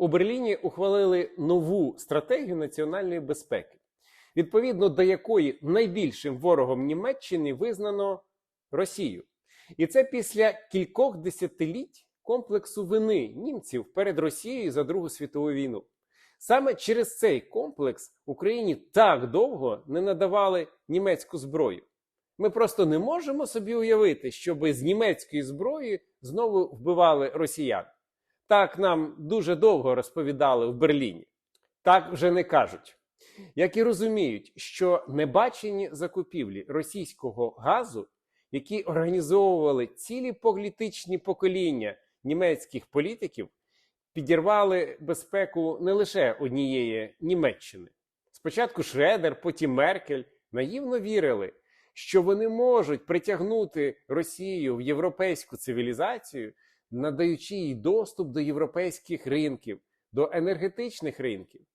У Берліні ухвалили нову стратегію національної безпеки, відповідно до якої найбільшим ворогом Німеччини визнано Росію. І це після кількох десятиліть комплексу вини німців перед Росією за Другу світову війну. Саме через цей комплекс Україні так довго не надавали німецьку зброю. Ми просто не можемо собі уявити, щоб з німецької зброї знову вбивали росіян. Так нам дуже довго розповідали в Берліні. Так вже не кажуть. Як і розуміють, що небачені закупівлі російського газу, які організовували цілі політичні покоління німецьких політиків, підірвали безпеку не лише однієї Німеччини. Спочатку Шредер, потім Меркель наївно вірили, що вони можуть притягнути Росію в європейську цивілізацію, надаючи їй доступ до європейських ринків, до енергетичних ринків.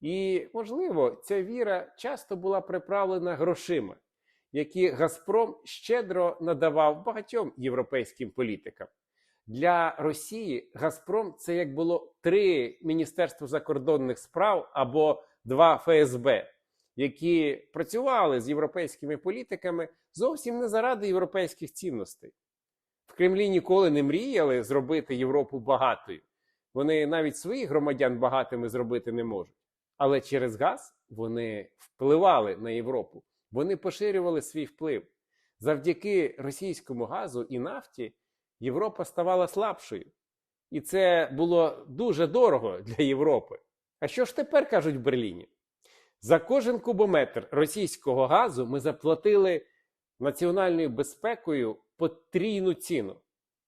І, можливо, ця віра часто була приправлена грошима, які Газпром щедро надавав багатьом європейським політикам. Для Росії Газпром це як було три Міністерства закордонних справ або два ФСБ, які працювали з європейськими політиками зовсім не заради європейських цінностей. В Кремлі ніколи не мріяли зробити Європу багатою. Вони навіть своїх громадян багатими зробити не можуть. Але через газ вони впливали на Європу, вони поширювали свій вплив. Завдяки російському газу і нафті Європа ставала слабшою. І це було дуже дорого для Європи. А що ж тепер кажуть в Берліні? За кожен кубометр російського газу ми заплатили національною безпекою потрійну ціну.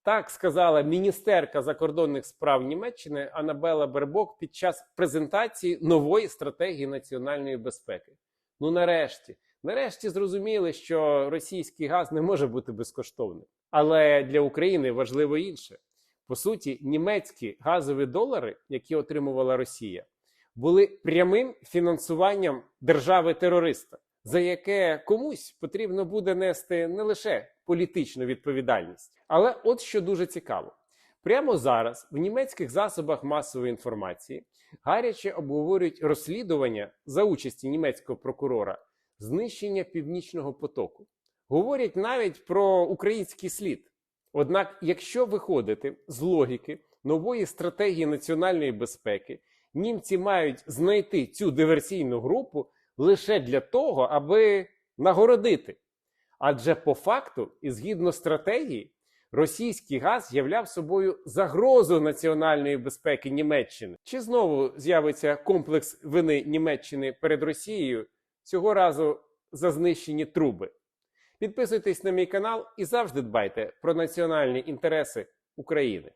Так сказала міністерка закордонних справ Німеччини Анабела Бербок під час презентації нової стратегії національної безпеки. Ну, нарешті, нарешті зрозуміли, що російський газ не може бути безкоштовним. Але для України важливо інше. По суті, німецькі газові долари, які отримувала Росія, були прямим фінансуванням держави-терориста, за яке комусь потрібно буде нести не лише політичну відповідальність. Але от що дуже цікаво: прямо зараз в німецьких засобах масової інформації гаряче обговорюють розслідування за участі німецького прокурора знищення північного потоку. Говорять навіть про український слід. Однак, якщо виходити з логіки нової стратегії національної безпеки, німці мають знайти цю диверсійну групу лише для того, аби нагородити. Адже по факту, і згідно стратегії, російський газ являв собою загрозу національної безпеки Німеччини. Чи знову з'явиться комплекс вини Німеччини перед Росією цього разу за знищені труби? Підписуйтесь на мій канал і завжди дбайте про національні інтереси України.